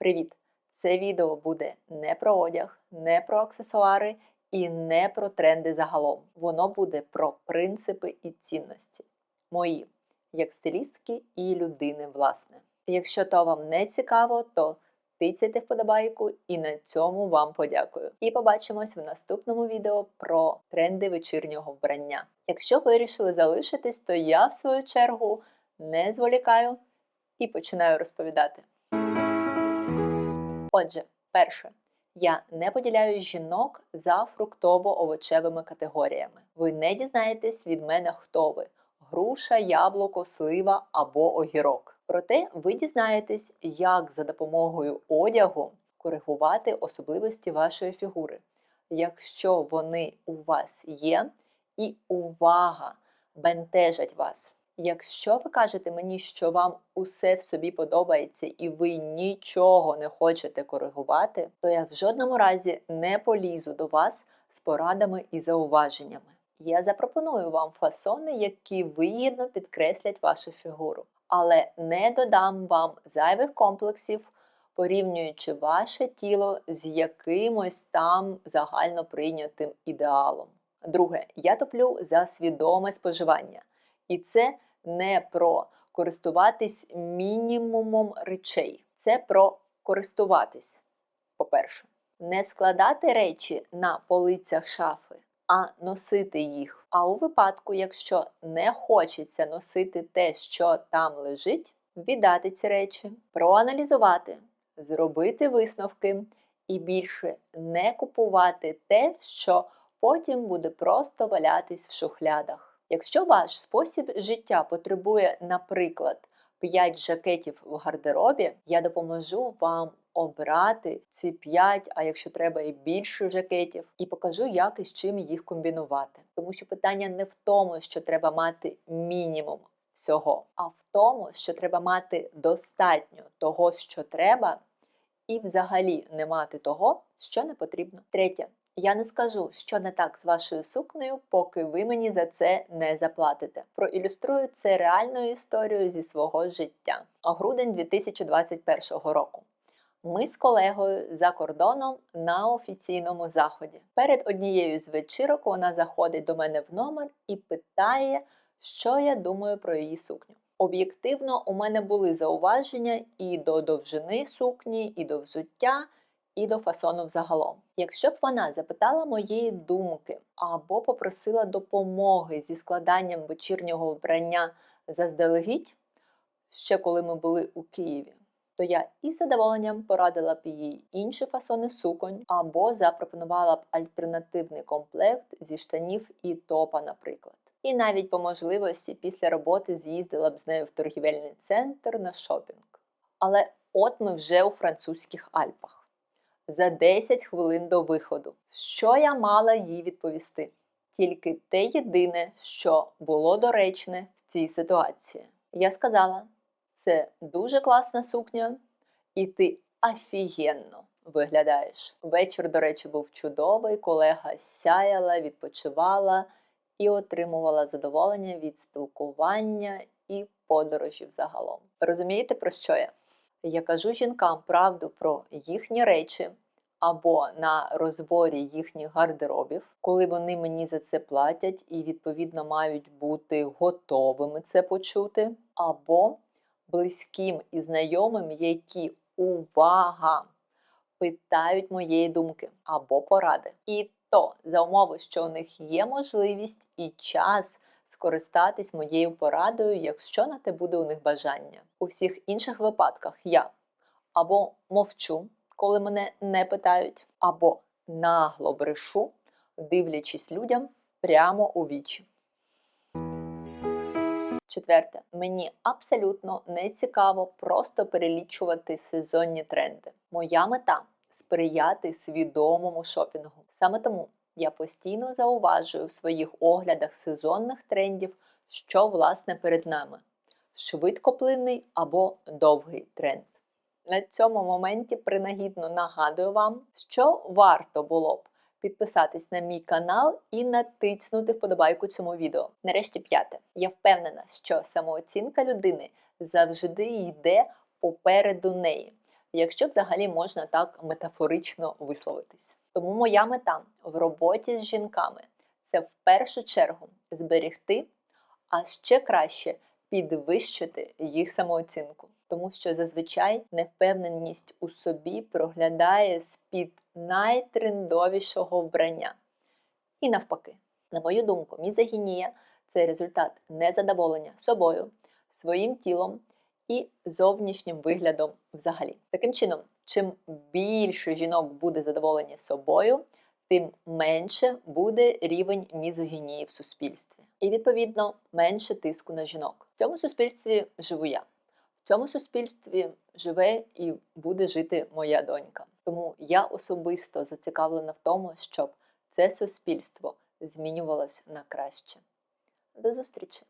Привіт! Це відео буде не про одяг, не про аксесуари і не про тренди загалом. Воно буде про принципи і цінності. Мої, як стилістки і людини, власне. Якщо то вам не цікаво, то тицяйте вподобайку і на цьому вам подякую. І побачимось в наступному відео про тренди вечірнього вбрання. Якщо вирішили залишитись, то я в свою чергу не зволікаю і починаю розповідати. Отже, перше, я не поділяю жінок за фруктово-овочевими категоріями. Ви не дізнаєтесь від мене, хто ви: груша, яблуко, слива або огірок. Проте ви дізнаєтесь, як за допомогою одягу коригувати особливості вашої фігури, якщо вони у вас є, і увага бентежать вас. Якщо ви кажете мені, що вам усе в собі подобається і ви нічого не хочете коригувати, то я в жодному разі не полізу до вас з порадами і зауваженнями. Я запропоную вам фасони, які вигідно підкреслять вашу фігуру, але не додам вам зайвих комплексів, порівнюючи ваше тіло з якимось там загально прийнятим ідеалом. Друге, я топлю за свідоме споживання. І це не про користуватись мінімумом речей, це про користуватись. По-перше, не складати речі на полицях шафи, а носити їх. А у випадку, якщо не хочеться носити те, що там лежить, віддати ці речі, проаналізувати, зробити висновки і більше не купувати те, що потім буде просто валятись в шухлядах. Якщо ваш спосіб життя потребує, наприклад, 5 жакетів в гардеробі, я допоможу вам обрати ці 5, а якщо треба і більше жакетів, і покажу, як і з чим їх комбінувати. Тому що питання не в тому, що треба мати мінімум всього, а в тому, що треба мати достатньо того, що треба, і взагалі не мати того, що не потрібно. Третє. Я не скажу, що не так з вашою сукнею, поки ви мені за це не заплатите. Проілюструю це реальною історією зі свого життя. Грудень 2021 року. Ми з колегою за кордоном на офіційному заході. Перед однією з вечірок вона заходить до мене в номер і питає, що я думаю про її сукню. Об'єктивно, у мене були зауваження і до довжини сукні, і до взуття і до фасону взагалом. Якщо б вона запитала моєї думки або попросила допомоги зі складанням вечірнього вбрання заздалегідь, ще коли ми були у Києві, то я із задоволенням порадила б їй інші фасони суконь або запропонувала б альтернативний комплект зі штанів і топа, наприклад. І навіть по можливості після роботи з'їздила б з нею в торгівельний центр на шопінг. Але от ми вже у французьких Альпах за 10 хвилин до виходу. Що я мала їй відповісти? Тільки те єдине, що було доречне в цій ситуації. Я сказала: це дуже класна сукня, і ти офігенно виглядаєш. Вечір, до речі, був чудовий, колега сяяла, відпочивала і отримувала задоволення від спілкування і подорожів загалом. Розумієте, про що я? Я кажу жінкам правду про їхні речі або на розборі їхніх гардеробів, коли вони мені за це платять і, відповідно, мають бути готовими це почути, або близьким і знайомим, які увага питають моєї думки або поради. І то за умови, що у них є можливість і час скористатись моєю порадою, якщо на те буде у них бажання. У всіх інших випадках я або мовчу, коли мене не питають, або нагло брешу, дивлячись людям прямо у вічі. Четверте, мені абсолютно не цікаво просто перелічувати сезонні тренди. Моя мета сприяти свідомому шопінгу. Саме тому я постійно зауважую в своїх оглядах сезонних трендів, що власне перед нами: швидкоплинний або довгий тренд. На цьому моменті принагідно нагадую вам, що варто було б підписатись на мій канал і натиснути вподобайку цьому відео. Нарешті п'яте. Я впевнена, що самооцінка людини завжди йде попереду неї. якщо взагалі можна так метафорично висловитись. Тому моя мета в роботі з жінками це в першу чергу зберегти, а ще краще підвищити їх самооцінку. Тому що зазвичай невпевненість у собі проглядає з-під найтрендовішого вбрання. І навпаки, на мою думку, мізогінія це результат незадоволення собою, своїм тілом і зовнішнім виглядом взагалі. Таким чином, чим більше жінок буде задоволені собою, тим менше буде рівень мізогінії в суспільстві. І відповідно менше тиску на жінок. В цьому суспільстві живу я. В цьому суспільстві живе і буде жити моя донька. Тому я особисто зацікавлена в тому, щоб це суспільство змінювалось на краще. До зустрічі!